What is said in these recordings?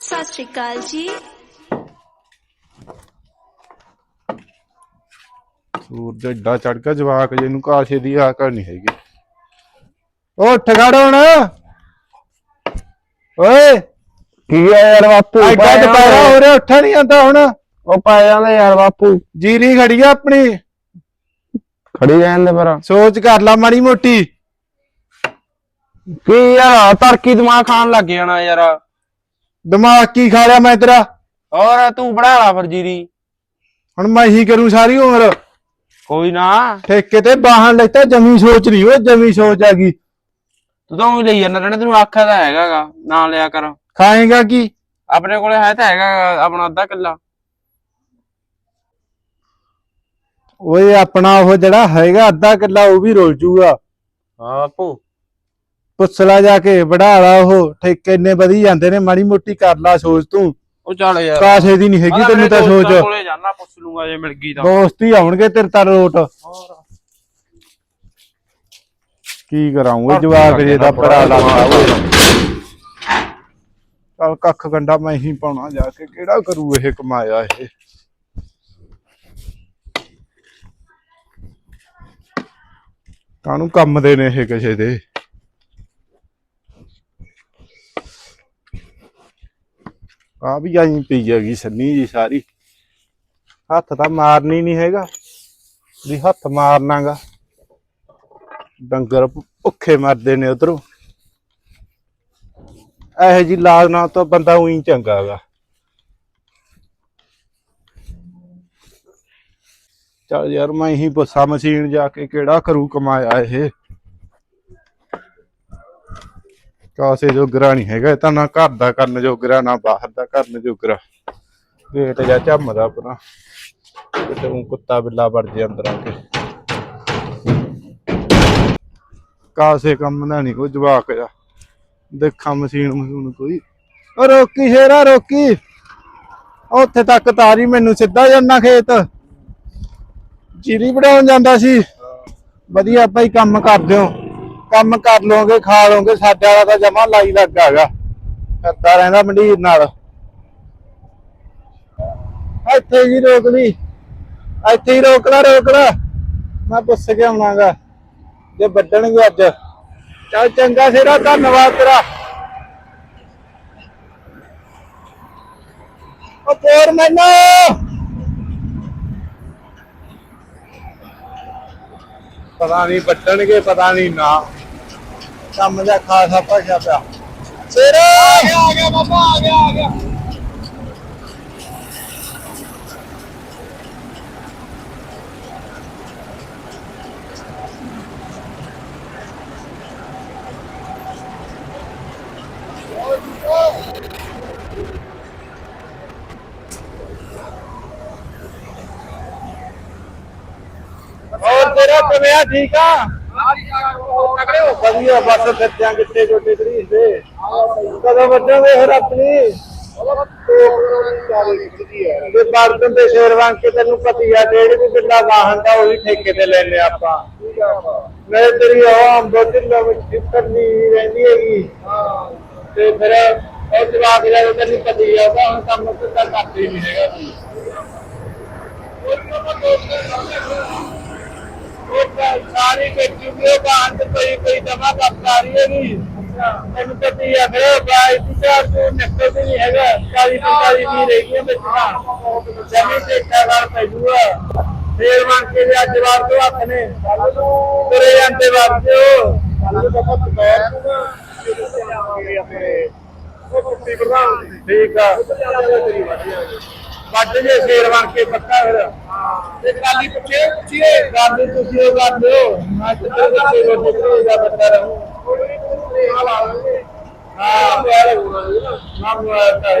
ਸਤਿ ਸ਼੍ਰੀ ਅਕਾਲ ਜੀ। ਸੂਰਜ ਏਡਾ ਚੜ ਕੇ ਜਵਾਕ ਜੇ ਨੂੰ ਕਾਸ਼ੇ ਦੀ ਆਕੜ ਨਹੀਂ ਹੈਗੀ। ਓ ਉੱਠ ਖੜ ਹੁਣ। ਓਏ। ਕੀ ਆ ਯਾਰ ਬਾਪੂ ਐਡਾ ਪੈ ਦੁਪਹਿਰਾ ਜਾਂਦੇ। ਹੋ ਰਿਹਾ ਉੱਠਾ ਨਹੀਂ ਆਂਦਾ ਹੁਣ। ਉਹ ਪੈ ਜਾਂਦੇ ਯਾਰ ਬਾਪੂ। ਜੀਰੀ ਖੜੀ ਆ ਆਪਣੀ। ਖੜੀ ਰਹਿੰਦੇ ਪਰ ਸੋਚ ਕਰ ਲਾ ਮਾੜੀ ਮੋਟੀ। ਕੀ ਯਾਰ ਤੜਕੀ ਦਿਮਾਗ ਖਾਣ ਲੱਗ ਜਾਣਾ ਯਾਰ। ਦਿਮਾਗ ਕੀ ਖਾ ਲਿਆ ਮੈਂ ਤੇਰਾ? ਹੋਰ ਤੂੰ ਬਣਾ ਲਾ ਫਿਰ ਜੀਰੀ। ਹੁਣ ਮੈਂ ਹੀ ਕਰੂੰ ਸਾਰੀ ਉਮਰ। ਕੋਈ ਨਾ। ਠੇਕੇ ਤੇ ਬਾਹਣ ਲੈਤਾ ਜਮੀ ਸੋਚ ਨਹੀਂ ਓਏ ਜਮੀ ਸੋਚ ਆ ਗਈ। ਤੂੰ ਤਾਂ ਉਹੀ ਲਈ ਜਾਂਦਾ ਰਹਿਣਾ ਤੈਨੂੰ ਆਖਿਆ ਤਾਂ ਹੈਗਾਗਾ ਨਾ ਲਿਆ ਕਰ। ਖਾਏਗਾ ਕੀ? ਆਪਣੇ ਕੋਲੇ ਹੈ ਤਾਂ ਹੈਗਾ ਗਾ ਆਪਣਾ ਅੱਧਾ ਕਿੱਲਾ। ਓਏ ਆਪਣਾ ਉਹ ਜਿਹੜਾ ਹੈਗਾ ਅੱਧਾ ਕਿੱਲਾ ਉਹ ਵੀ ਰੁਲ ਜੂਗਾ। ਹਾਂ ਬਾਪੂ ਪੁੱਛਲਾ ਜਾ ਕੇ ਵੜਾ ਲਾ ਉਹ ਠੇਕੇ ਇੰਨੇ ਵਧੀ ਜਾਂਦੇ ਨੇ ਮਾੜੀ ਮੋਟੀ ਕਰ ਲਾ ਸੋਚ ਤੂੰ। ਉਹ ਚੱਲ ਯਾਰ। ਕਾਸ਼ੇ ਦੀ ਨਹੀਂ ਹੈਗੀ ਤੈਨੂੰ ਤਾਂ ਸੋਚ। ਕੋਲੇ ਜਾਣਾ ਪੁੱਛ ਲੂੰਗਾ ਜੇ ਮਿਲ ਗਈ ਤਾਂ। ਦੋਸਤ ਆਉਣਗੇ ਤੇਰੇ ਤਾਂ ਰੋਟ। ਕੀ ਕਰਾਂਗੇ? ਜਵਾਕ ਜੇ ਦਾ ਪਰਾ ਲੱਗਦਾ ਓਏ। ਚੱਲ ਕੱਖ ਗੰਡਾ ਮੈਂ ਹੀ ਪਾਉਣਾ ਜਾ ਕੇ ਕਿਹੜਾ ਕਰੂ ਇਹ ਕਮਾਇਆ ਇਹ? ਕਾਹਨੂੰ ਕੰਮ ਦੇ ਨੇ ਇਹ ਕਿਸੇ ਦੇ? ਆ ਵੀ ਆਈ ਪਈ ਹੈਗੀ ਸੰਨੀ ਜੀ ਸਾਰੀ। ਹੱਥ ਤਾਂ ਮਾਰਨੀ ਨਹੀਂ ਹੈਗਾ, ਵੀ ਹੱਥ ਮਾਰਨਾਗਾ। ਡੰਗਰ ਭੁੱਖੇ ਮਰਦੇ ਨੇ ਉਧਰੋਂ। ਇਹੋ ਜੀ ਲਾਗ ਨਾਲ ਤਾਂ ਬੰਦਾ ਉਹੀ ਚੰਗਾ ਹੈਗਾ। ਚੱਲ ਯਾਰ ਮੈਂ ਹੀ ਪੁੱਛਾਂ ਮਸ਼ੀਨ ਜਾ ਕੇ ਕਿਹੜਾ ਕਰੂ ਕਮਾਇਆ ਇਹ। ਕਾਸੇ ਜੋਗਰਾ ਨਹੀਂ ਹੈਗਾ ਇਹ ਤਾਂ ਨਾ ਘਰ ਦਾ ਕਰਨ ਜੋਗਰਾ ਨਾ ਬਾਹਰ ਦਾ ਕਰਨ ਜੋਗਰਾ। ਗੇਟ ਜਾਂ ਝੰਮਦਾ ਪਰਾਂ। ਕਿਤੇ ਊਂ ਕੁੱਤਾ ਬਿੱਲਾ ਵੜ ਜੇ ਅੰਦਰ ਆ ਕੇ ਕਾਸੇ ਕੰਮ ਦਾ ਨਹੀਂ ਕੋਈ ਜਵਾਕ ਜਾ ਦੇਖਾਂ ਮਸ਼ੀਨ ਮਸ਼ੂਨ ਕੋਈ। ਓ ਰੋਕੀ ਸ਼ੇਰਾ ਰੋਕੀ। ਉੱਥੇ ਤੱਕ ਤਾਰੀ ਮੈਨੂੰ ਸਿੱਧਾ ਜਾਣਾ ਖੇਤ। ਜੀਰੀ ਵਡਾਉਣ ਜਾਂਦਾ ਸੀ। ਵਧੀਆ ਭਾਈ ਕੰਮ ਕਰ ਦਿਓ ਕੰਮ ਕਰ ਲੋਗੇ ਖਾ ਲੋਗੇ ਸਾਡੇ ਵਾਲਾ ਤਾਂ ਜਮਾ ਲਾਈ ਲੱਗਾ ਹੈਗਾ। ਕਰਦਾ ਰਹਿੰਦਾ ਮੰਡੀਰ ਨਾਲ। ਇੱਥੇ ਜੀ ਰੋਕ ਲਈ। ਇੱਥੇ ਹੀ ਰੋਕ ਲੈ ਰੋਕ ਲੈ। ਮੈਂ ਪੁੱਛ ਕੇ ਆਉਣਾਗਾ। ਜੇ ਵੱਡਣਗੇ ਅੱਜ। ਚੱਲ ਚੰਗਾ ਸੇਰਾ ਧੰਨਵਾਦ ਤੇਰਾ। ਉਹ ਪੋਰ ਮੈਨੂੰ। ਪਤਾ ਨਹੀਂ ਵੱਢਣਗੇ, ਪਤਾ ਨਹੀਂ ਨਾ। ਕੰਮ ਦਾ ਖਾਸਾ ਭਾਸ਼ਾ ਪਿਆ ਸਿਰਾ ਆ ਗਿਆ ਆ ਗਿਆ ਬਾਬਾ ਆ ਗਿਆ ਆ ਗਿਆ ਹੋਰ ਤੇਰਾ ਕਿਵੇਂ ਠੀਕ ਆ ਵਧੀਆ, ਬਸ ਫਿਰਦਿਆਂ ਕਿੱਥੇ ਜੋਟੇ ਤਰੀਸ ਦੇ ਕਦੋਂ ਵੱਜੋਗੇ ਫਿਰ ਆਪਣੀ? ਤੇ ਬਰਤਨ ਦੇ ਸ਼ੇਰ ਕੇ ਤੈਨੂੰ ਪਤੀ ਆ, ਜਿਹੜੀ ਵੀ ਬਿੱਲਾ ਵਾਹਨ ਦਾ ਉਹੀ ਠੇਕੇ ਤੇ ਲੈਨੇ ਆਪਾਂ। ਮੈਂ ਤੇਰੀ ਉਹ ਅੰਬੋ ਢਿੱਲੋਂ ਵਿੱਚ ਦਿੱਕਤ ਰਹਿੰਦੀ ਹੈਗੀ। ਤੇ ਫਿਰ ਉਹ ਜਵਾਬ ਜਿਹੜਾ ਤੈਨੂੰ ਪਤੀ ਆ ਉਹਦਾ ਹੁਣ ਕੰਮ ਕਿੱਦਾਂ ਕਰਦੇ ਨਹੀਂ ਹੈਗਾ। ਤੂੰ ਸਾਰੀ ਬੇਟੀ ਦੇ ਤੇ ਕੋਈ ਕੋਈ ਦਮਾ ਕਰਤਾਰੀ ਹੈ ਨਹੀਂ ਮੈਨੂੰ ਪਤੀ ਆ ਫਿਰ ਬਾਈ ਚਾਰ ਤੋਂ ਨਿਕਲ ਨਹੀਂ ਹੈਗਾ। 40 45 ਦੀ ਰਹਿ ਗਈਆਂ ਬੱਚੀਆਂ ਜਮੀ ਤੇ ਖੈਰ ਪੈ ਜੂਆ ਫੇਰ ਮੰਗ ਕੇ ਲਿਆ ਜਵਾਬ ਤੋਂ ਹੱਥ ਨੇ। ਤੁਰੇ ਬਹੁਤ ਬੈਠ ਠੀਕ ਆ। ਵੱਡ ਜੇ ਸ਼ੇਰ ਬਣ ਕੇ ਪੱਕਾ ਫਿਰ। ਤੇ ਕਾਲੀ ਪਿੱਛੇ ਚੀਏ ਗੱਲ ਤੁਸੀਂ ਉਹ ਕਰ ਦਿਓ। ਮੈਂ ਤੇ ਤੇ ਰੋਟੀ ਤੇ ਦਾ ਬੱਤਾ ਰਹੂੰ ਹਾਂ ਪਿਆਰੇ ਨਾ ਮੁਆਤਾ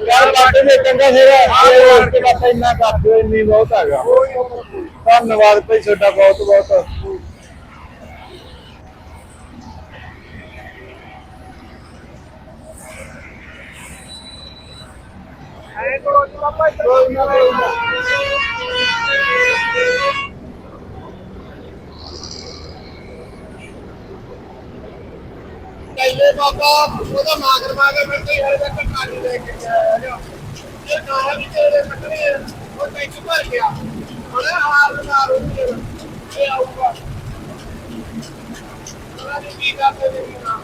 ਯਾਰ ਵੱਡ ਜੇ ਚੰਗਾ ਸ਼ੇਰ ਸ਼ੇਰ ਕੇ ਬਸ ਇੰਨਾ ਕਰ ਦਿਓ ਇੰਨੀ ਬਹੁਤ ਹੈਗਾ। ਧੰਨਵਾਦ ਭਾਈ ਤੁਹਾਡਾ ਬਹੁਤ ਬਹੁਤ ਕੋਈ ਬਾਬਾ, ਉਹਦਾ ਮਾਗਰ ਮਾਗਰ ਫਿਰ ਕੋਈ ਹਰੇ ਤੱਕ ਕਾਲੀ ਲੈ ਕੇ ਗਿਆ। ਇਹ ਗਾਹਾਂ ਵੀ ਤੇਰੇ ਕੱਟਣੇ ਉਹ ਟੈਂਕ ਭਰ ਗਿਆ। ਉਹਨੇ ਹਾਰ ਨਾਲ ਉਹ ਇਹ ਆਊਗਾ। ਉਹਨਾਂ ਨੇ ਕੀ ਕਰਦੇ ਨੇ ਨਾ।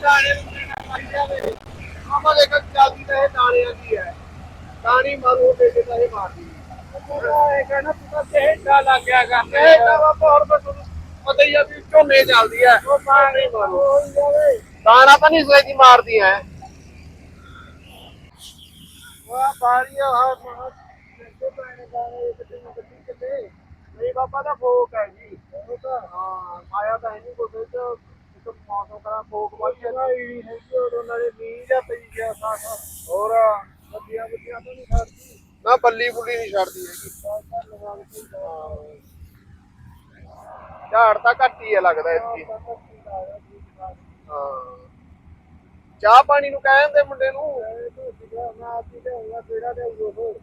ਦਾਣੇ ਮਾਮਾ ਦੇਖ ਚੱਲਦੀ ਤਾਂ ਇਹ ਦਾਣਿਆਂ ਦੀ ਹੈ। ਦਾਣੀ ਮਾਰੂ ਤੇ ਤੇ ਤਾਂ ਇਹ ਮਾਰਦੀ ਇਹ ਕਹਿੰਦਾ ਤੂੰ ਤਾਂ ਸਹਿਡਾ ਲੱਗ ਗਿਆ ਕਰ ਸਹਿਡਾ ਬਾਬਾ ਹੋਰ ਬਸ ਪਤਾ ਹੀ ਆ ਵੀ ਝੋਨੇ ਚੱਲਦੀ ਹੈ। ਉਹ ਪਾਣੀ ਮਾਰੂ। ਦਾਣਾ ਤਾਂ ਨਹੀਂ ਸਵੇਦੀ ਮਾਰਦੀ ਹੈ। ਵਾਹ ਬਾਰੀਆ ਹਾਂ ਮਹਾ ਕਿੱਥੇ ਪੈਣੇ ਗਾਣੇ ਕਿਤੇ ਨਾ ਕਿਤੇ ਕਿਤੇ। ਨਹੀਂ ਬਾਬਾ ਦਾ ਫੋਕ ਹੈ ਜੀ। ਉਹ ਤਾਂ ਹਾਂ ਆਇਆ ਤਾਂ ਨਹੀਂ ਕੋਈ ਵਿੱਚ ਇੱਕ ਮੌਸਮ ਕਰਾ ਫੋਕ ਵਾਲੀ ਹੈ ਹੈਗੀ ਉਹ ਨਾਲੇ ਮੀਂਹ ਦਾ ਪਈ ਗਿਆ ਹੋਰ ਬੱਦੀਆਂ ਬੱਦੀਆਂ ਤਾਂ ਨਹੀਂ ਛੱਡਦੀ ਨਾ ਬੱਲੀ ਬੁੱਲੀ ਨਹੀਂ ਛੱਡਦੀ ਹੈਗੀ। ਝਾੜ ਤਾਂ ਘੱਟ ਹੀ ਹੈ ਲੱਗਦਾ ਇਸਦੀ ਹਾਂ। ਚਾਹ ਪਾਣੀ ਨੂੰ ਕਹਿ ਦਿੰਦੇ ਮੁੰਡੇ ਨੂੰ।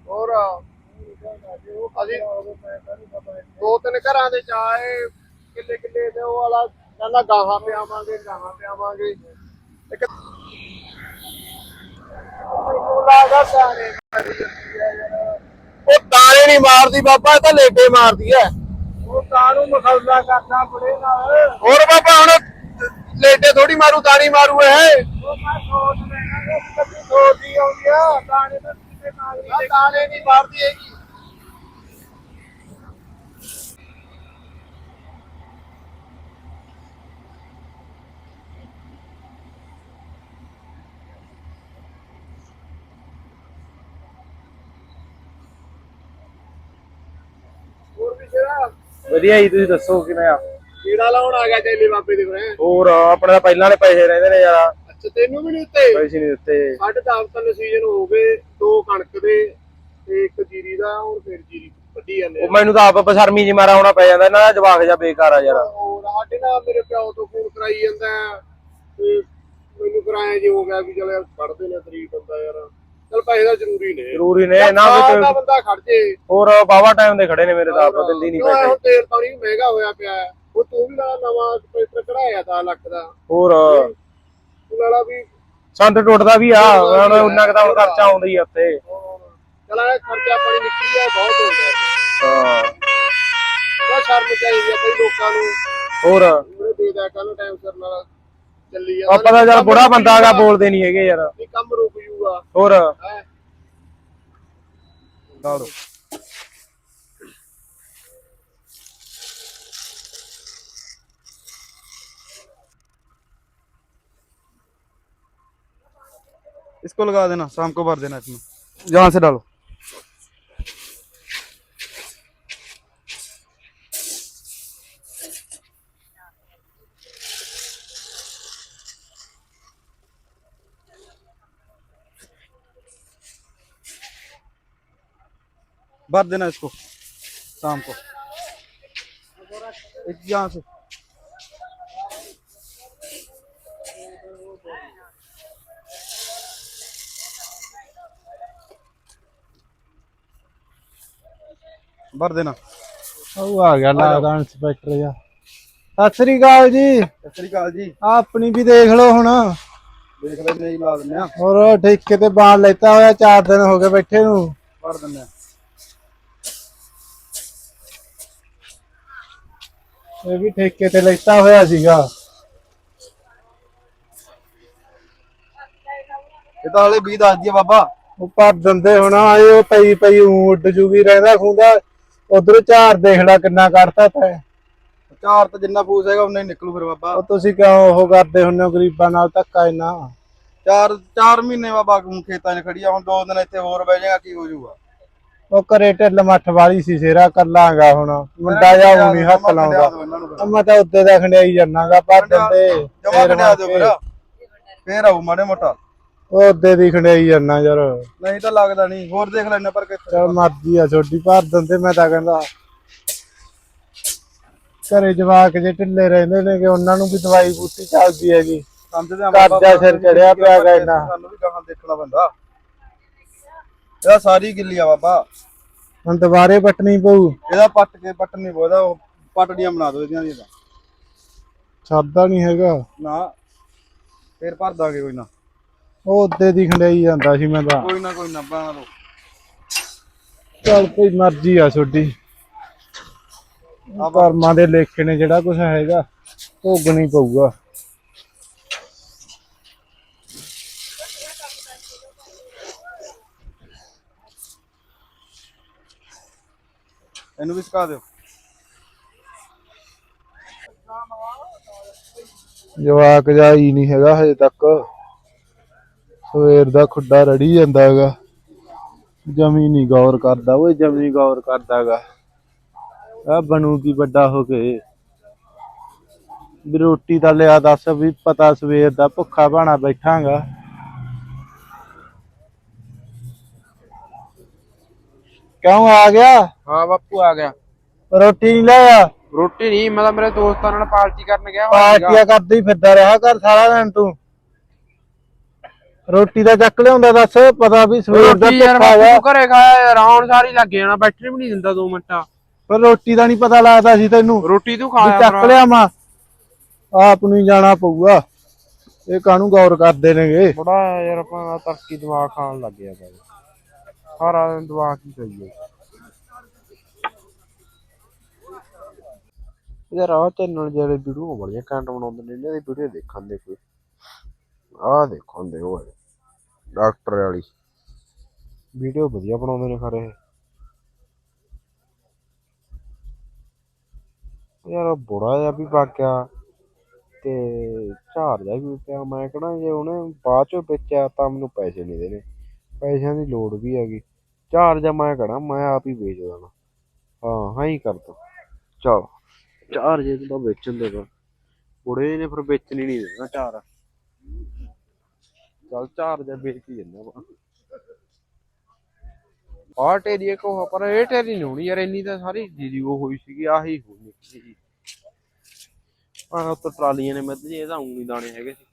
ਹੋਰ। ਅਸੀਂ ਦੋ ਤਿੰਨ ਘਰਾਂ ਦੇ ਚਾਹੇ ਕਿੱਲੇ ਕਿੱਲੇ ਦੇ ਉਹ ਵਾਲਾ ਕਹਿੰਦਾ ਗਾਹਾਂ ਪਿਆਵਾਂਗੇ ਗਾਹਾਂ ਪਿਆਵਾਂਗੇ। ਇੱਕ ਲੱਗਾ। ਉਹ ਨਹੀਂ ਮਾਰਦੀ ਬਾਬਾ ਇਹ ਤਾਂ ਲੇਟੇ ਮਾਰਦੀ ਐ ਉਹ ਕਾਹਨੂੰ ਮਖੌਲਾ ਕਰਦਾ ਬੜੇ ਨਾਲ। ਹੋਰ ਬਾਬਾ ਹੁਣ ਲੇਟੇ ਥੋੜੀ ਮਾਰੂ ਦਾਣੀ ਮਾਰੂ ਇਹ। ਉਹ ਮੈਂ ਸੋਚ ਲੈਣਾ ਕਿ ਕਦੀ ਥੋੜੀ ਆਉਂਦੀ ਆ ਦਾਣੇ ਤਾਂ ਕਿਤੇ ਮਾਰਦੀ ਦਾਣੇ ਨਹੀਂ ਮਾਰਦੀ ਹੈਗੀ ਹੋਰ ਵੀ ਜਿਹੜਾ ਵਧੀਆ ਜੀ ਤੁਸੀਂ ਦੱਸੋ ਕਿਵੇਂ ਆ? ਕੀੜਾ ਲਾਉਣ ਆ ਗਿਆ ਚੈਲੇ ਬਾਬੇ ਦੇ ਕੋਲ। ਹੋਰ ਆਪਣੇ ਤਾਂ ਪਹਿਲਾਂ ਵਾਲੇ ਪੈਸੇ ਰਹਿੰਦੇ ਨੇ ਯਾਰ। ਅੱਛਾ ਤੈਨੂੰ ਵੀ ਨਹੀਂ ਉੱਤੇ ਪੈਸੇ ਨਹੀਂ ਦਿੱਤੇ। ਸਾਢੇ ਦਸ ਤਿੰਨ ਸੀਜ਼ਨ ਹੋ ਗਏ ਦੋ ਕਣਕ ਦੇ ਤੇ ਇੱਕ ਜੀਰੀ ਦਾ ਹੁਣ ਫਿਰ ਜੀਰੀ ਵੱਢੀ ਜਾਂਦੇ ਉਹ ਮੈਨੂੰ ਤਾਂ ਆਪ ਬਸਰਮੀ ਜੀ ਮਾਰਾ ਹੋਣਾ ਪੈ ਜਾਂਦਾ ਇਹਨਾਂ ਦਾ ਜਵਾਕ ਜਾ ਬੇਕਾਰ ਆ ਯਾਰ। ਹੋਰ ਸਾਡੇ ਨਾਲ ਮੇਰੇ ਪਿਓ ਤੋਂ ਫੋਨ ਕਰਾਈ ਜਾਂਦਾ। ਤੇ ਮੈਨੂੰ ਕਰਾਇਆ ਜੀ ਹੋ ਗਿਆ ਵੀ ਚਲ ਯਾਰ ਪੜਦੇ ਨੇ ਤਰੀਕ ਬੰਦਾ ਯਾਰ। ਚਲ ਪੈਸੇ ਦਾ ਜ਼ਰੂਰੀ ਨੇ। ਜ਼ਰੂਰੀ ਨੇ ਨਾ ਸਾਲ ਦਾ ਵਿੱਚ ਬੰਦਾ ਖੜ ਜੇ। ਹੋਰ ਬਾਵਾ ਟਾਈਮ ਦੇ ਖੜੇ ਨੇ ਮੇਰੇ ਤਾਂ ਆਪ ਦਿੰਦੀ ਨਹੀਂ ਪੈਸੇ। ਹੁਣ ਤੇਲ ਪਾਣੀ ਵੀ ਮਹਿੰਗਾ ਹੋਇਆ ਪਿਆ। ਉਹ ਤੂੰ ਵੀ ਨਾਲ ਨਵਾਂ ਟਰੈਕਟਰ ਕਢਾਇਆ 10 ਲੱਖ ਦਾ। ਹੋਰ। ਤੂੰ ਨਾਲਾ ਵੀ ਸੰਦ ਟੁੱਟਦਾ ਵੀ ਆ ਹੁਣ ਉਹਨਾਂ ਤਾਂ ਹੁਣ ਖਰਚਾ ਆਉਂਦਾ ਹੀ ਆ ਉੱਤੇ ਚਲ ਇਹ ਖਰਚਾ ਪਾਣੀ ਨਿਕਲ ਗਿਆ ਬਹੁਤ ਹੋ ਗਿਆ। ਹਾਂ। ਬੜਾ ਸ਼ਰਮ ਚਾਹੀਦੀ ਆ ਕਈ ਲੋਕਾਂ ਨੂੰ। ਹੋਰ। ਦੇ ਦਿਆ ਕੱਲ ਟਾਈਮ ਸਿਰ ਨਾਲ। ਚੱਲੀ ਜਾਂਦਾ ਆਪਾਂ ਤਾਂ ਯਾਰ ਬੁੜਾ ਬੰਦਾ ਹੈਗਾ ਬੋਲਦੇ ਨਹੀਂ ਹੈਗੇ ਯਾਰ ਵੀ ਕੰਮ ਰੁਕ ਜੂਗਾ ਹੋਰ ਹੈ डालो इसको लगा देना शाम को भर देना इसमें जहां से डालो भर देना इसको शाम को एक यहाँ से भर देना ਉਹ ਆ ਗਿਆ ਲੱਗਦਾ ਇੰਸਪੈਕਟਰ ਜਾ ਸਤਿ ਸ੍ਰੀ ਅਕਾਲ ਜੀ सत श्रीकाल जी ਆਹ ਆਪਣੀ ਵੀ ਦੇਖ ਲਓ ਹੁਣ देख ले नहीं ला देने ਹੋਰ ਉਹ ਠੇਕੇ ਤੇ ਬਾਣ ਲੈਤਾ ਹੋਇਆ 4 ਦਿਨ ਹੋ ਗਏ ਬੈਠੇ ਨੂੰ भर देने ਇਹ ਵੀ ਠੇਕੇ ਤੇ ਲੈਤਾ ਹੋਇਆ ਸੀਗਾ। ਇਹ ਤਾਂ ਹਲੇ 20 ਦੱਸ ਦਿਆ ਬਾਬਾ। ਉਹ ਪਰ ਦੰਦੇ ਹੁਣ ਆਏ ਉਹ ਪਈ ਪਈ ਉੱਡ ਜੂਗੀ ਰਹਿੰਦਾ ਖੁੰਦਾ। ਉਧਰ ਝਾਰ ਦੇਖ ਲੈ ਕਿੰਨਾ ਕਰਤਾ ਤੈ। ਝਾਰ ਤਾਂ ਜਿੰਨਾ ਫੂਸ ਹੈਗਾ ਉਨਾ ਹੀ ਨਿਕਲੂ ਫਿਰ ਬਾਬਾ। ਉਹ ਤੁਸੀਂ ਕਿਉਂ ਉਹ ਕਰਦੇ ਹੁੰਦੇ ਹੋ ਗਰੀਬਾਂ ਨਾਲ ਧੱਕਾ ਇੰਨਾ? ਚਾਰ ਚਾਰ ਮਹੀਨੇ ਬਾਬਾ ਖੇਤਾਂ 'ਚ ਖੜੀ ਆ ਹੁਣ ਦੋ ਦਿਨ ਇੱਥੇ ਹੋਰ ਬਹਿ ਜਾਏਗਾ ਕੀ ਹੋ ਜਾਊਗਾ? ਉਹ ਘਰੇ ਢਿੱਲ ਮੱਠ ਵਾਲੀ ਸੀ ਸੇਰਾ ਕੱਲਾਂਗਾ ਹੁਣ। ਮੁੰਡਾ ਜਾ ਨਹੀਂ ਹੱਥ ਲਾਉਂਦਾ। ਇਹਨਾਂ ਮੈਂ ਤਾਂ ਉੱਤੇ ਦਾ ਖੰਡਿਆਈ ਜਾਣਾਗਾ ਪਰ ਦਿੰਦੇ ਜਮਾ ਕਢਾ ਦਿਓ ਫਿਰ ਫੇਰ ਆਊ ਮਾੜੇ ਮੋਟਾ। ਉਹ ਉੱਤੇ ਦੀ ਖੰਡਿਆਈ ਜਾਣਾ ਯਾਰ। ਨਹੀਂ ਤਾਂ ਲੱਗਦਾ ਨਹੀਂ ਹੋਰ ਦੇਖ ਲੈਣੇ ਪਰ ਕਿੱਥੇ ਚਲ ਮਰਜ਼ੀ ਆ ਛੋਟੀ ਭਰ ਦਿੰਦੇ ਮੈਂ ਤਾਂ ਕਹਿੰਦਾ। ਘਰੇ ਜਵਾਕ ਜੇ ਢਿੱਲੇ ਰਹਿੰਦੇ ਨੇ ਕਿ ਉਹਨਾਂ ਨੂੰ ਵੀ ਦਵਾਈ ਬੂਟੀ ਚੱਲਦੀ ਹੈਗੀ। ਸਮਝਦੇ ਆ ਕਰਜ਼ਾ ਸਿਰ ਚੜਿਆ ਪਿਆ ਗਾ ਇੰਨਾ। ਸਾਨੂੰ ਵੀ ਗਾਹਾਂ ਦੇਖਣਾ ਪੈਂਦਾ। ਇਹਦਾ ਸਾਰੀ ਗਿੱਲੀ ਆ ਬਾਬਾ। ਹੁਣ ਦੁਬਾਰੇ ਪਟਣੀ ਪਊ। ਇਹਦਾ ਪੱਟ ਕੇ ਪੱਟ ਨਹੀਂ ਬੋਦਾ ਉਹ ਪਟੜੀਆਂ ਬਣਾ ਦਿਓ ਇਹਦੀਆਂ ਦੀਆਂ ਸਰਦਾ ਨਹੀਂ ਹੈਗਾ। ਨਾ ਫੇਰ ਭਰ ਦਾਂਗੇ ਕੋਈ ਨਾ। ਉਹ ਉੱਤੇ ਦੀ ਖੰਡਿਆਈ ਜਾਂਦਾ ਸੀ ਮੈਂ ਤਾਂ। ਕੋਈ ਨਾ ਕੋਈ ਨਾ ਬਣਾ ਲਓ ਚਲ ਕੋਈ ਮਰਜ਼ੀ ਆ ਛੋਟੀ ਕਰਮਾਂ ਦੇ ਲੇਖੇ ਨੇ ਜਿਹੜਾ ਕੁਝ ਹੈਗਾ ਭੋਗਣੀ ਪਊਗਾ। ਇਹਨੂੰ ਵੀ ਸਿਖਾ ਦਿਓ। ਜਵਾਕ ਜਾਈ ਨਹੀਂ ਹੈਗਾ ਹਜੇ ਤੱਕ। ਸਵੇਰ ਦਾ ਖੁੱਡਾ ਰੜੀ ਜਾਂਦਾ ਹੈਗਾ। ਜਮੀ ਨਹੀਂ ਗੌਰ ਕਰਦਾ, ਓਏ ਜਮੀ ਗੌਰ ਕਰਦਾ ਕਰਦਾਗਾ ਆ ਬਣੂ ਕੀ ਵੱਡਾ ਹੋ ਕੇ। ਵੀ ਰੋਟੀ ਤਾਂ ਲਿਆ ਦੱਸ ਵੀ ਪਤਾ ਸਵੇਰ ਦਾ ਭੁੱਖਾ ਬਾਣਾ ਬੈਠਾਂਗਾ ਕਿਉਂ ਆ ਗਿਆ? ਹਾਂ ਬਾਪੂ ਆ ਗਿਆ। ਰੋਟੀ ਨਹੀਂ ਲਿਆ ਰੋਟੀ ਨਹੀਂ ਮੈਂ ਤਾਂ ਮੇਰੇ ਦੋਸਤਾਂ ਨਾਲ ਪਾਰਟੀ ਕਰਨ ਗਿਆ ਹੋਇਆ ਸੀਗਾ। ਪਾਰਟੀਆਂ ਕਰਦਾ ਹੀ ਫਿਰਦਾ ਰਿਹਾ ਕਰ ਸਾਰਾ ਦਿਨ ਤੂੰ। ਰੋਟੀ ਦਾ ਚੱਕ ਲਿਆਉਂਦਾ ਦੱਸ ਪਤਾ ਵੀ ਸਵੇਰ ਦਾ ਰੋਟੀ ਯਾਰ ਭੁੱਖਾ ਵਾ ਘਰੇ ਖਾਇਆ ਯਾਰ ਆਉਣ ਸਾਰੀ ਲੱਗ ਜਾਣਾ ਬੈਠਣ ਵੀ ਨਹੀਂ ਦਿੰਦਾ 2 ਮਿੰਟਾਂ। ਪਰ ਰੋਟੀ ਦਾ ਨਹੀਂ ਪਤਾ ਲੱਗਦਾ ਸੀ ਤੈਨੂੰ। ਰੋਟੀ ਤੂੰ ਵੀ ਖਾਇਆ ਚੱਕ ਲਿਆ ਮਾ ਆਪ ਨੂੰ ਹੀ ਜਾਣਾ ਪਊਗਾ। ਇਹ ਕਾਹਨੂੰ ਗੌਰ ਕਰਦੇ ਨੇਗੇ? ਬੜਾ ਯਾਰ ਆਪਾਂ ਤਰਕੀ ਦਵਾ ਖਾਣ ਲੱਗ ਗਿਆ ਬਾਈ ਸਾਰਾ ਦਿਨ ਦਵਾ ਕੀ ਕਰੀਏ। ਯਾਰ ਆ ਚੈਨਲ ਜਿਹੜੇ ਵੀਡੀਓ ਬੜੀਆਂ ਕੰਟ ਬਣਾਉਂਦੇ ਨੇ ਇਹਨਾਂ ਦੀ ਵੀਡੀਓ ਦੇਖਣ ਦੇ ਕੋਈ। ਆਹ ਦੇਖਣ ਦੇ ਉਹ ਡਾਕਟਰ ਵਾਲੀ। ਵੀਡੀਓ ਵਧੀਆ ਬਣਾਉਂਦੇ ਨੇ ਖਰੇ ਯਾਰ ਬੁੜਾ ਜਿਹਾ ਵੀ ਵਾਕਿਆ ਤੇ ਝਾੜ ਜਾ ਵੀ ਪਿਆ। ਮੈਂ ਕਹਣਾ ਜੇ ਉਹਨੇ ਬਾਅਦ ਚੋਂ ਵੇਚਿਆ ਤਾਂ ਮੈਨੂੰ ਪੈਸੇ ਨਹੀਂ ਦੇਣੇ। ਪੈਸਿਆਂ ਦੀ ਲੋੜ ਵੀ ਹੈਗੀ। ਚਾਰ ਜਾ ਮੈਂ ਕਹਣਾ ਮੈਂ ਆਪ ਹੀ ਵੇਚ ਦੇਣਾ। ਹਾਂ ਹਾਂ ਹੀ ਕਰ ਚਲ। ਝਾੜ ਜੇ ਤਾਂ ਵੇਚਣ ਦੇ ਬੁੜੇ ਨੇ ਫਿਰ ਵੇਚਣੀ ਨਹੀਂ ਦੇਣਾ ਝਾੜ ਚਲ ਝਾੜ ਜਾ ਵੇਚ ਹੀ ਦਿੰਦਾ ਵਾ ਆਹ ਟੇਰੀ ਕੋ ਪਰ ਇਹ ਟੇਰੀ ਨਹੀਂ ਹੋਣੀ ਯਾਰ, ਇੰਨੀ ਤਾਂ ਸਾਰੀ ਜੀਰੀ ਉਹ ਹੋਈ ਸੀਗੀ, ਆਹੀ ਹੋਣੀ ਸੀ ਆਹ ਉੱਤੇ ਟਰਾਲੀਆਂ ਨੇ ਮਿੱਧ ਜੇ ਇਹਦਾ ਊਂ ਨਹੀਂ ਦਾਣੇ ਹੈਗੇ ਸੀ।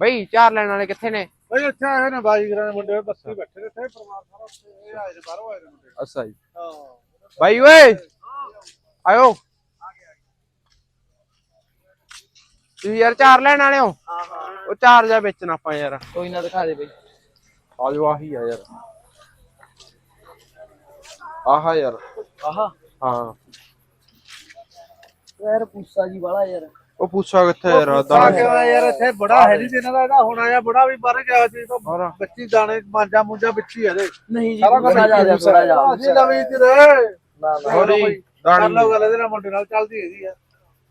ਬਈ ਚਾਰ ਲੈਣ ਵਾਲੇ ਕਿੱਥੇ ਨੇ? ਓਏ ਅੱਛਾ ਆਏ ਨੇ ਬਾਜੀਗਰਾਂ ਦੇ ਮੁੰਡੇ ਬੱਸੇ ਬੈਠੇ ਨੇ ਇੱਥੇ ਪਰਮਾਰ ਸਾਰਾ ਉੱਥੇ ਇਹ ਆਏ ਨੇ ਬਾਹਰੋਂ ਆਏ ਨੇ ਮੁੰਡੇ। ਅੱਛਾ ਜੀ। ਬਾਈ ਓਏ! ਆਇਓ। ਤੁਸੀਂ ਯਾਰ ਚਾਰ ਲੈਣ ਵਾਲੇ ਹੋ? ਉਹ ਚਾਰ ਜਾ ਵੇਚਣਾ ਆਪਾਂ ਯਾਰ। ਕੋਈ ਨਾ ਦਿਖਾ ਦੇ ਬਈ। ਆਜੋ ਆਹੀ ਆ ਯਾਰ। ਆਹਾ ਯਾਰ। ਆਹਾ। ਹਾਂ। ਯਾਰ ਪੁੱਸਾ ਜੀ ਵਾਲਾ ਯਾਰ। ਉਹ ਪੁੱਛਾ ਕਿੱਥੇ ਯਾਰ ਦਾਣੇ ਯਾਰ ਇੱਥੇ ਬੜਾ ਹੈ ਨਹੀਂ ਇਹਨਾਂ ਦਾ ਇਹਦਾ ਹੋਣਾ ਆ ਬੜਾ ਵੀ ਬਾਹਰ ਗਿਆ ਸੀ ਤਾਂ ਬੱਚੀ ਦਾਣੇ ਮਾਂਜਾ ਮੁੰਜਾ ਵਿੱਚੀ ਇਹਦੇ। ਨਹੀਂ ਜੀ ਪੁੱਸਾ ਜਾ ਜਾ ਬੜਾ ਜਾ ਅਸੀਂ ਨਵੀਂ ਚ ਰਹੇ। ਨਾ ਨਾ। ਹੋਰੀ ਕਰ ਦਾਣੀ ਲਓ ਗੱਲ ਇਹਦੇ ਨਾਲ ਮੁੰਡੇ ਨਾਲ ਚੱਲਦੀ ਹੈਗੀ ਆ।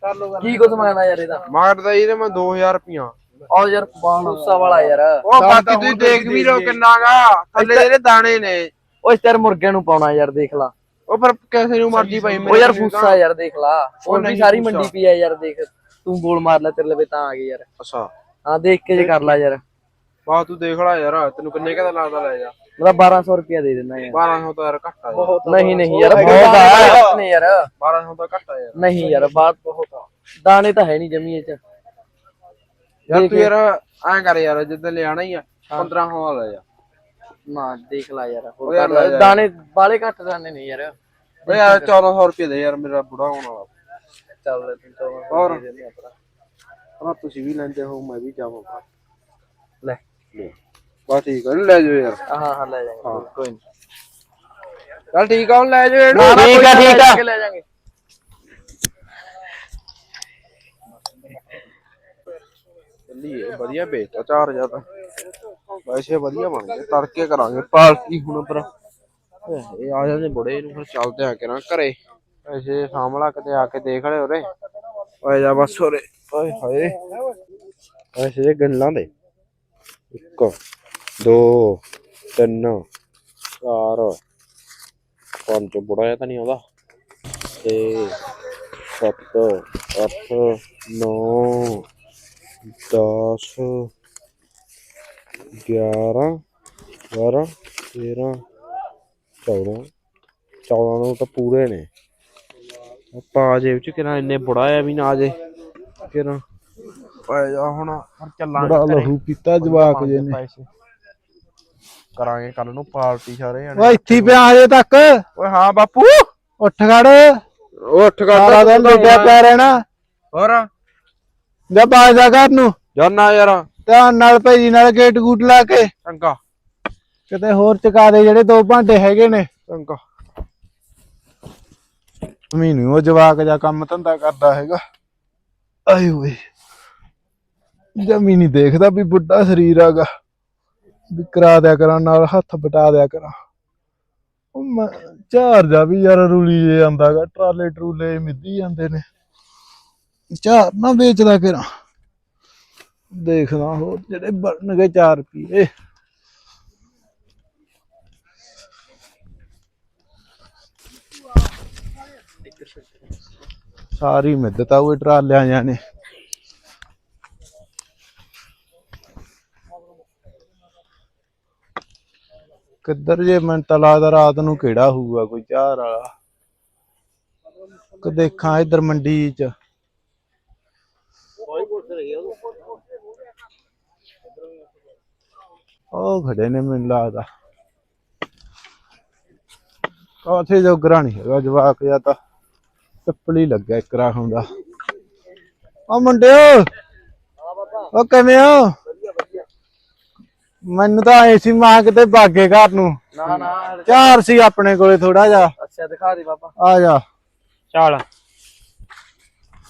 ਕਰ ਗੱਲ। ਕੀ ਕੁਝ ਮੰਗਦਾ ਯਾਰ ਇਹਦਾ? ਮਾਰਦਾ ਇਹਦੇ ਮੈਂ 2000 ਰੁਪਿਆ ਆਹ ਯਾਰ ਪੁੱਸਾ ਵਾਲਾ ਯਾਰ। ਉਹ ਬਾਕੀ ਤੁਸੀਂ ਦੇਖ ਵੀ ਲਓ ਕਿੰਨਾਗਾ। ਥੱਲੇ ਇਹਦੇ ਦਾਣੇ ਨੇ। ਉਹ ਯਾਰ ਮੁਰਗਿਆਂ ਨੂੰ ਪਾਉਣਾ ਯਾਰ ਦੇਖ ਲਾ। ਉਹ ਪਰ ਕਿਸੇ ਨੂੰ ਮਰਜ਼ੀ ਭਾਈ ਉਹ ਯਾਰ ਪੁੱਸਾ ਯਾਰ ਦੇਖ ਲਾ। ਹੋਰ ਵੀ ਸਾਰੀ। ਮੰਡੀ ਪਈ ਆ ਯਾਰ ਦੇਖ। ਤੂੰ ਬੋਲ ਮਾਰ ਲੈ ਤੇਰੇ ਲਵੇ ਤਾਂ ਆ ਗਈ ਯਾਰ। ਅੱਛਾ। ਹਾਂ ਦੇਖ ਕੇ ਜੇ ਕਰ ਲਾ ਯਾਰ। ਬਾ ਤੂੰ ਦੇਖ ਲੈ ਯਾਰ ਤੈਨੂੰ ਕਿੰਨੇ ਕਦਾ ਲੱਗਦਾ ਲੈ ਜਾ। ਮੇਰਾ 1200 ਰੁਪਿਆ ਦੇ ਦਿੰਦਾ ਯਾਰ। 1200 ਤਾਂ ਯਾਰ ਘੱਟ ਆ ਯਾਰ। ਨਹੀਂ ਨਹੀਂ ਯਾਰ ਬਹੁਤ ਆ। ਨੇ ਯਾਰ। 1200 ਤਾਂ ਘੱਟ ਆ ਯਾਰ। ਨਹੀਂ ਯਾਰ ਬਾਤ ਬਹੁਤ ਆ। ਦਾਣੇ ਤਾਂ ਹੈ ਨਹੀਂ ਜਮੀ ਇਹ ਚ। ਯਾਰ ਤੂੰ ਯਾਰ ਐਂ ਕਰ ਯਾਰ ਜਿੱਦਾਂ ਲਿਆਣਾ ਹੀ ਆ 1500 ਵਾਲਾ ਲੈ ਜਾ ਨਾ ਦੇਖ ਲਾ ਯਾਰ ਹੋਰ ਯਾਰ। ਦਾਣੇ ਬਾਲੇ ਘੱਟ ਦਾਣੇ ਨਹੀਂ ਯਾਰ। ਓਏ ਯਾਰ 1400 ਰੁਪਏ ਦੇ ਯਾਰ ਮੇਰਾ ਬੁੜਾ ਹੋਣ ਵਾਲਾ। ਚੱਲ ਲੈ ਤੂੰ ਤਾਂ ਹੋਰ? ਦੇ ਦਿੰਦੇ ਆ ਭਰਾ। ਹਾਂ ਤੁਸੀਂ ਵੀ ਲੈਂਦੇ ਹੋ ਮੈਂ ਵੀ ਜਾਵਾਂਗਾ ਲੈ। ਬਸ ਠੀਕ ਆ ਲੈ ਜਾਓ ਯਾਰ। ਹਾਂ ਹਾਂ ਲੈ ਜਾਵਾਂਗੇ ਕੋਈ ਨਹੀਂ। ਚੱਲ ਠੀਕ ਆ ਹੁਣ ਲੈ ਜਾਓ ਇਹਨੂੰ। ਠੀਕ ਆ ਠੀਕ ਆ। ਲੈ ਜਾਾਂਗੇ ਚੱਲੀਏ ਵਧੀਆ ਵੇਚਤਾ 4000 ਤਾਂ। ਪੈਸੇ ਵਧੀਆ ਬਣ ਗਏ ਤੜਕੇ ਕਰਾਂਗੇ ਪਾਰਟੀ ਹੁਣ ਪਰ ਇਹ ਆ ਜਾਂਦੇ ਬੁੜੇ ਨੂੰ ਫਿਰ ਚੱਲਦੇ ਆ ਕੇ ਨਾ ਘਰੇ। ਪੈਸੇ ਸਾਹਮਣਾ ਕਿਤੇ ਆ ਕੇ ਦੇਖ ਲੈ ਉਰੇ। ਓਏ ਜਾ ਬਸ ਉਰੇ। ਓਏ ਹਾਏ। ਐਸੇ ਜੇ ਗੱਲਾਂ ਦੇ। ਇੱਕ, ਦੋ, ਤਿੰਨ, ਚਾਰ। ਪੰਜ, ਬੁੜਾ ਜਿਹਾ ਤਾਂ ਨਹੀਂ ਆਉਂਦਾ। ਛੇ, ਸੱਤ, ਅੱਠ, ਨੌ, ਦਸ, ਗਿਆਰਾਂ, ਬਾਰਾਂ, ਤੇਰਾਂ, ਚੌਦਾਂ। ਚੌਦਾਂ ਨੂੰ ਤਾਂ ਪੂਰੇ ਨੇ। ਪਾ ਜੇਬ ਚ ਕਿਹਨਾਂ ਇੰਨੇ ਬੁੜਾ ਆ ਵੀ ਨਾ ਆ ਜੇ। ਕਿਹਨਾਂ ਪੈ ਜਾ ਹੁਣ ਹੁਣ ਚੱਲਾਂਗੇ ਬੜਾ ਘਰੇ। ਲਹੂ ਪੀਤਾ ਜਵਾਕ ਜੇ ਨੇ। ਪੈਸੇ। ਕਰਾਂਗੇ ਕੱਲ ਨੂੰ ਪਾਰਟੀ ਸਾਰੇ ਜਣੇ। ਓਏ ਇੱਥੇ ਹੀ ਪਿਆ ਹਜੇ ਤੱਕ। ਓਏ ਹਾਂ ਬਾਪੂ। ਉੱਠ ਖੜ। ਉੱਠ ਸਾਰਾ ਦਿਨ ਲੇਟਿਆ ਪਿਆ ਰਹਿਣਾ। ਹੋਰ? ਜਾ ਬਾਜ ਜਾ ਘਰ ਨੂੰ। ਜਾਨਾ ਯਾਰ। ਧਿਆਨ ਨਾਲ ਭੇਜੀ ਨਾਲ ਗੇਟ ਗੂਟ ਲਾ ਕੇ। ਚੰਗਾ। ਕਿਤੇ ਹੋਰ ਚਕਾ ਦੇ ਜਿਹੜੇ ਦੋ ਭਾਂਡੇ ਹੈਗੇ ਨੇ। ਚੰਗਾ। ਮੀਨੂ ਉਹ ਜਵਾਕ ਜਾ ਕੰਮ ਧੰਦਾ ਕਰਦਾ ਹੈਗਾ। ਆਏ ਓਏ ਜਮੀ ਨਹੀਂ ਦੇਖਦਾ ਵੀ ਬੁੱਢਾ ਸਰੀਰ ਆਗਾ। ਵੀ ਕਰਾ ਦਿਆ ਕਰਾਂ, ਨਾਲ ਹੱਥ ਬਟਾ ਦਿਆ ਕਰਾਂ। ਉਹ ਮੈਂ ਝਾਰ ਜਾ ਵੀ ਯਾਰ ਰੂਲੀ ਜੇ ਆਂਦਾਗਾ ਟਰਾਲੇ ਟਰੂਲੇ ਮਿੱਧੀ ਜਾਂਦੇ ਨੇ। ਚਾਰ ਨਾ ਵੇਚਦਾ ਕਰਾਂ। ਦੇਖਦਾ ਹੋਰ ਜਿਹੜੇ ਬਣਨਗੇ 4 ਰੁਪਏ। ਸਾਰੀ ਮਿੱਦਤਾ ਉਹ ਟਰਾਲਿਆਂ ਜਾਂ ਕਿੱਧਰ ਜੇ ਮੈਨੂੰ ਤਾਂ ਲੱਗਦਾ ਰਾਤ ਨੂੰ ਕਿਹੜਾ ਹੋਊਗਾ ਕੋਈ ਚਾਰ ਵਾਲਾ। ਕਿ ਦੇਖਾਂ ਇੱਧਰ ਮੰਡੀ ਚ। ਉਹ ਖੜੇ ਨੇ ਮੈਨੂੰ ਲੱਗਦਾ। ਕਾਥੇ ਜੋਗਰਾ ਨਹੀਂ ਹੈਗਾ, ਜਵਾਕ ਜਾਂ ਤਾਂ। ਚੱਪਲੀ ਲੱਗਿਆ ਇੱਕ ਰਾਹ ਹੁੰਦਾ। ਉਹ ਮੁੰਡਿਓ ਉਹ ਕਿਵੇਂ ਹੋ? ਮੈਨੂੰ ਤਾਂ ਐ ਸੀ ਮਾਂ ਕਿਤੇ ਬਾਗੇ ਘਰ ਨੂੰ। ਨਾ ਨਾ ਚਾਰ ਸੀ ਆਪਣੇ ਕੋਲੇ ਥੋੜਾ ਜਿਹਾ। ਅੱਛਾ ਦਿਖਾ ਦੇ ਬਾਬਾ। ਆ ਜਾ। ਚੱਲ।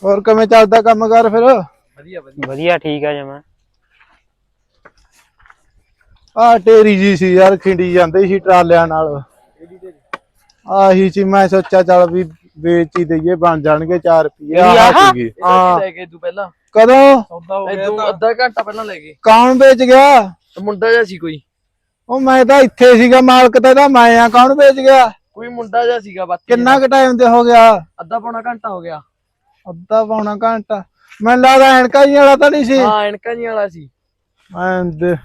ਹੋਰ ਕਿਵੇਂ ਚੱਲਦਾ ਕੰਮ ਕਰ ਫਿਰ? ਵਧੀਆ ਵਧੀਆ। ਵਧੀਆ ਠੀਕ ਆ ਜਮਾ। ਆ ਟੇਰੀ ਜੀ ਸੀ ਯਾਰ ਖਿੰਡੀ ਜਾਂਦੇ ਸੀ ਟਰਾਲਿਆਂ ਨਾਲ। ਆਹੀ ਸੀ ਮੈਂ ਸੋਚਿਆ ਚੱਲ ਵੀ ਵੇਚ ਹੀ ਦਈਏ ਬਣ ਜਾਣਗੇ 4 ਰੁਪਏ ਸੀਗੀ ਹਾਂ। ਲੈ ਕੇ ਤੂੰ ਪਹਿਲਾਂ। ਕਦੋਂ? ਸੌਦਾ ਹੋ ਗਿਆ ਤੂੰ ਅੱਧਾ ਘੰਟਾ ਪਹਿਲਾਂ ਲੈ ਕੇ ਕੌਣ ਵੇਚ ਗਿਆ? ਮੁੰਡਾ ਜਿਹਾ ਸੀ ਕੋਈ। ਉਹ ਮੈਂ ਤਾਂ ਇੱਥੇ ਸੀਗਾ ਮਾਲਕ ਤਾਂ ਇਹਦਾ ਮੈਂ ਆ ਕੌਣ ਵੇਚ ਗਿਆ? ਕੋਈ ਮੁੰਡਾ ਜਿਹਾ ਸੀਗਾ ਬਾਤ ਕਿੰਨਾ ਕੁ ਟਾਈਮ ਤੇ ਹੋ ਗਿਆ? ਅੱਧਾ ਪੌਣਾ ਘੰਟਾ ਹੋ ਗਿਆ। ਅੱਧਾ ਪੌਣਾ ਘੰਟਾ। ਮੈਨੂੰ ਲੱਗਦਾ ਐਨਕਾ ਜੀ ਵਾਲਾ ਤਾਂ ਨਹੀਂ ਸੀ। ਹਾਂ ਐਨਕਾਂ ਜੀ ਵਾਲਾ ਸੀ। ਮੈਂ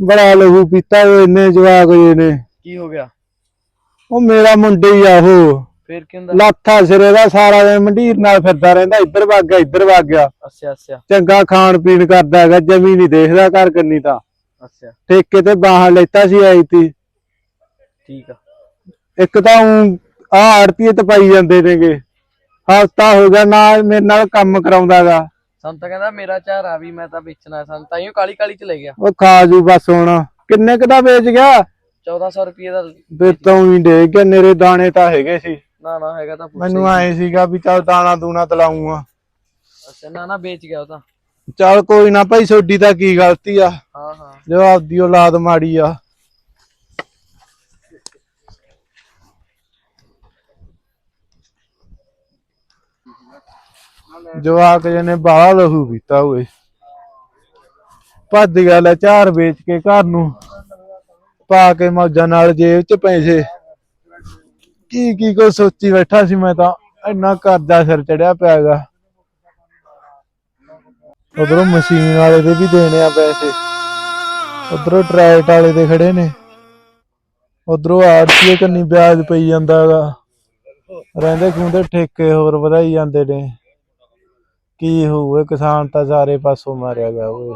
ਬੜਾ ਲਹੂ ਪੀਤਾ ਉਹ ਇੰਨੇ ਜਵਾਕ ਜੇ ਨੇ। ਕੀ ਹੋ ਗਿਆ? ਉਹ ਮੇਰਾ ਮੁੰਡੇ ਹੀ ਆ ਉਹ। ਫੇਰ ਕੀ ਹੁੰਦਾ? ਲਾਥਾ ਸਿਰੇ ਦਾ ਸਾਰਾ ਦਿਨ ਮੰਡੀਰ ਨਾਲ ਫਿਰਦਾ ਰਹਿੰਦਾ ਇੱਧਰ ਵਗ ਗਿਆ ਇੱਧਰ ਵਗ ਗਿਆ। ਅੱਛਾ ਅੱਛਾ। ਚੰਗਾ ਖਾਣ ਪੀਣ ਕਰਦਾ ਹੈਗਾ ਜਮੀ ਨਹੀਂ ਦੇਖਦਾ ਘਰ ਕੰਨੀ ਤਾਂ। ਅੱਛਾ। ਠੇਕੇ ਤੇ ਬਾਹਰ ਲੈਤਾ ਸੀ ਆਈ ਤੀ। ਠੀਕ ਆ। ਇੱਕ ਤਾਂ ਆ ਆੜਤੀਏ ਤੇ ਪਾਈ ਜਾਂਦੇ ਨੇਗੇ। ਹਫਤਾ ਹੋ ਗਿਆ ਨਾ ਮੇਰੇ ਨਾਲ ਕੰਮ ਕਰਾਉਂਦਾਗਾ ਸਾਨੂੰ ਤਾਂ ਕਹਿੰਦਾ ਮੇਰਾ ਝਾਰਾ ਵੀ ਮੈਂ ਤਾਂ ਵੇਚਣਾ ਸਾਨੂੰ ਤਾਈਓ ਕਾਲੀ ਕਾਲੀ ਚ ਲੈ ਗਿਆ। ਉਹ ਖਾ ਜੂ ਬਸ ਹੁਣ। ਕਿੰਨੇ ਕੁ ਦਾ ਵੇਚ ਗਿਆ? 1400 ਰੁਪਏ ਦਾ ਤੇ ਤੂੰ ਵੀ ਦੇ ਕੇ ਨੇਰੇ ਦਾਣੇ ਤਾਂ ਹੈਗੇ ਸੀ। ਨਾ ਨਾ ਹੈਗਾ ਤਾਂ ਪੁੱਛ ਮੈਨੂੰ ਆਏ ਸੀਗਾ ਵੀ ਚੱਲ ਦਾਣਾ ਦੂਣਾ ਤਲਾਉਂਗਾ ਅੱਛਾ ਨਾ ਨਾ ਵੇਚ ਗਿਆ ਉਹ ਤਾਂ। ਚੱਲ ਕੋਈ ਨਾ ਭਾਈ ਛੋਡੀ ਤਾਂ ਕੀ ਗਲਤੀ ਆ। ਹਾਂ ਹਾਂ। ਜੋ ਆਪਦੀ ਔਲਾਦ ਮਾੜੀ ਆ। ਜਵਾਕ ਜਿਹਨੇ ਬਾਹਲਾ ਲਹੂ ਪੀਤਾ ਹੋਏ ਭੱਜ ਗਿਆ ਲੈ ਚਾਰ ਵੇਚ ਕੇ ਘਰ ਨੂੰ। ਪਾ ਕੇ ਮੌਜਾਂ ਨਾਲ ਜੇਬ 'ਚ ਪੈਸੇ। ਕੀ ਕੀ ਕੋ ਸੋਚੀ ਬੈਠਾ ਸੀ ਮੈਂ ਤਾਂ, ਇੰਨਾ ਕਰਜ਼ਾ ਸਿਰ ਚੜਿਆ ਪਿਆਗਾ। ਉਧਰੋਂ ਮਸ਼ੀਨ ਵਾਲੇ ਦੇ ਵੀ ਦੇਣੇ ਆ ਪੈਸੇ। ਉਧਰੋਂ ਟਰੈਕਟ ਵਾਲੇ ਦੇ ਖੜੇ ਨੇ। ਉਧਰੋਂ ਆੜਤੀਏ ਕੰਨੀ ਵਿਆਜ ਪਈ ਜਾਂਦਾ ਹੈਗਾ ਰਹਿੰਦੇ ਖੁੰਦੇ ਠੇਕੇ ਹੋਰ ਵਧਾਈ ਜਾਂਦੇ ਨੇ। ਕੀ ਹੋਊਗਾ ਕਿਸਾਨ ਤਾਂ ਸਾਰੇ ਪਾਸੋਂ ਮਾਰਿਆ ਗਿਆ ਓਏ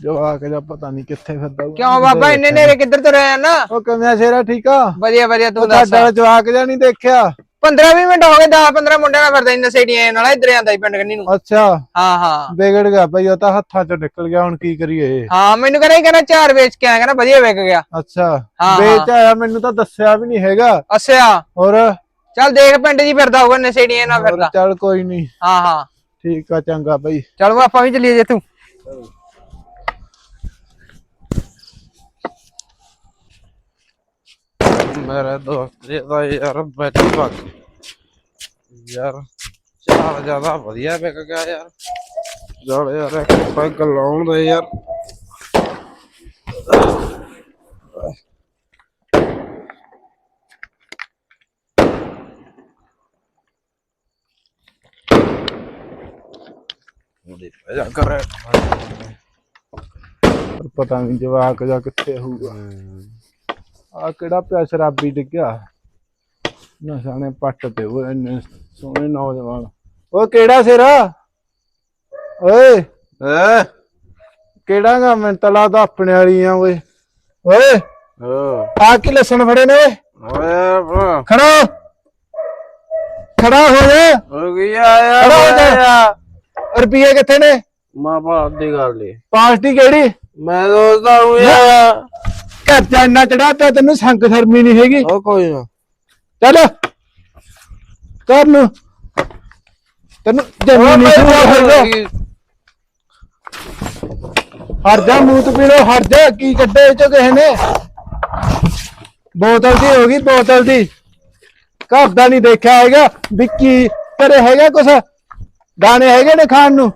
ਜਵਾਕ ਜਾ ਪਤਾ ਨਹੀਂ ਕਿੱਥੇ ਫਿਰਦਾ ਹੋਊ। ਕਿਉਂ ਬਾਬਾ ਇੰਨੇ ਨੇਰੇ ਕਿੱਧਰ ਤੁਰਿਆ ਨਾ? ਉਹ ਕਿਵੇਂ ਸ਼ੇਰਾ ਠੀਕ ਆ? ਵਧੀਆ ਵਧੀਆ ਤੂੰ ਉਹ ਦੱਸ। ਸਾਡਾ ਜਵਾਕ ਜਾ ਨਹੀਂ ਦੇਖਿਆ? 15 20 ਮਿੰਟ ਹੋ ਗਏ 10 15 ਮੁੰਡਿਆਂ ਨਾਲ ਫਿਰਦਾ ਇੰਨਾ ਸੇੜੀਆਂ ਨਾਲ ਇੱਧਰ ਆਂਦਾ ਹੀ ਪਿੰਡ ਕੰਨੀ ਨੂੰ। ਅੱਛਾ। ਹਾਂ ਹਾਂ। ਵਿਗੜ ਗਿਆ ਭਾਈ ਉਹ ਤਾਂ ਹੱਥਾਂ ਚੋਂ ਨਿਕਲ ਗਿਆ ਹੁਣ ਕੀ ਕਰੀਏ ਹਾਂ ਮੈਨੂੰ ਕਹਿੰਦਾ ਕਹਿੰਦਾ ਚਾਰ ਵੇਚ ਕੇ ਆਇਆ ਕਹਿੰਦਾ ਵਧੀਆ ਵਿਕ ਗਿਆ। ਅੱਛਾ। ਹਾਂ, ਵੇਚ ਆਇਆ ਮੈਨੂੰ ਤਾਂ ਦੱਸਿਆ ਵੀ ਨਹੀਂ ਹੈਗਾ। ਅੱਛਾ। ਹੋਰ? ਚੱਲ ਦੇਖ ਪਿੰਡ ਹੀ ਫਿਰਦਾ ਹੋਊਗਾ ਇੰਨੇ ਸੇੜੀਆਂ ਨਾਲ ਹੋਰ ਫਿਰਦਾ। ਚੱਲ ਕੋਈ ਨਹੀਂ ਹਾਂ ਹਾਂ। ਠੀਕ ਆ ਚੰਗਾ ਭਾਈ। ਚਲ ਆਪਾਂ ਵੀ ਚੱਲੀਏ ਜੇ ਤੂੰ। ਮੇਰੇ ਦੋਸਤ ਦਾ ਯਾਰ ਬੈਠੀ ਵਕ ਯਾਰ ਚਾਰ ਜ਼ਿਆਦਾ ਵਧੀਆ ਵਿਕ ਗਿਆ ਯਾਰ ਚੱਲ ਯਾਰ ਇੱਕ ਪੈਗ ਲਾਉਣ ਦੇ ਯਾਰ ਉਹਦੇ ਕਰ ਪਤਾ ਨਹੀਂ ਜਵਾਕ ਜਾਂ ਕਿੱਥੇ ਹੋਊਗਾ ਆ ਕਿਹੜਾ ਪਿਆ ਸ਼ਰਾਬੀ ਡਿੱਗਿਆ? ਨਸ਼ਾ ਨੇ ਪੱਟ ਤੇ ਉਹ ਇੰਨੇ ਸੋਹਣੇ ਨੌਜਵਾਨ। ਉਹ ਕਿਹੜਾ ਸਿਰਾ? ਓਏ। ਏ ਕਿਹੜਾ ਗਾ? ਮੈਂ ਤਲਾ ਤਾਂ ਆਪਣੇ ਵਾਲੀ ਆ ਓਏ। ਓਏ। ਆ ਕੀ ਲਸਣ ਫੜੇ ਨੇ ਓਏ? ਖੜਾ ਹੋ। ਖੜਾ ਹੋ ਜਾ। ਹੋ ਗਿਆ ਯਾਰ ਖੜਾ ਹੋ ਜਾ। ਰੁਪਈਏ ਕਿੱਥੇ ਨੇ? ਮਾਂ ਬਾਪ ਦੀ ਗੱਲ ਏ। ਪਾਰਟੀ ਕਿਹੜੀ? ਮੈਂ ਦੋਸਤਾਂ ਨੂੰ ਯਾਰ ਘਰ ਚ ਇੰਨਾ ਚੜਾਤਾ ਤੈਨੂੰ ਸੰਗ ਸ਼ਰਮੀ ਨਹੀਂ ਹੈਗੀ। ਉਹ ਕੋਈ ਨਾ। ਚੱਲ ਕਰ ਨੂੰ ਤੈਨੂੰ ਜਮੀ ਨਹੀਂ ਹਰ ਜਾ ਮੂੰਹ ਤੋਂ ਪੀਣੋ ਹਰ ਜਾ ਕੀ ਕੱਢੇ ਇਹ ਚੋਂ ਕਿਸੇ ਨੇ। ਬੋਤਲ ਦੀ ਹੋ ਗਈ ਬੋਤਲ ਦੀ। ਘਰ ਦਾ ਨਹੀਂ ਦੇਖਿਆ ਹੈਗਾ ਵੀ ਕੀ ਘਰੇ ਹੈਗਾ ਕੁਛ। ਦਾਣੇ ਹੈਗੇ ਨੇ ਖਾਣ ਨੂੰ।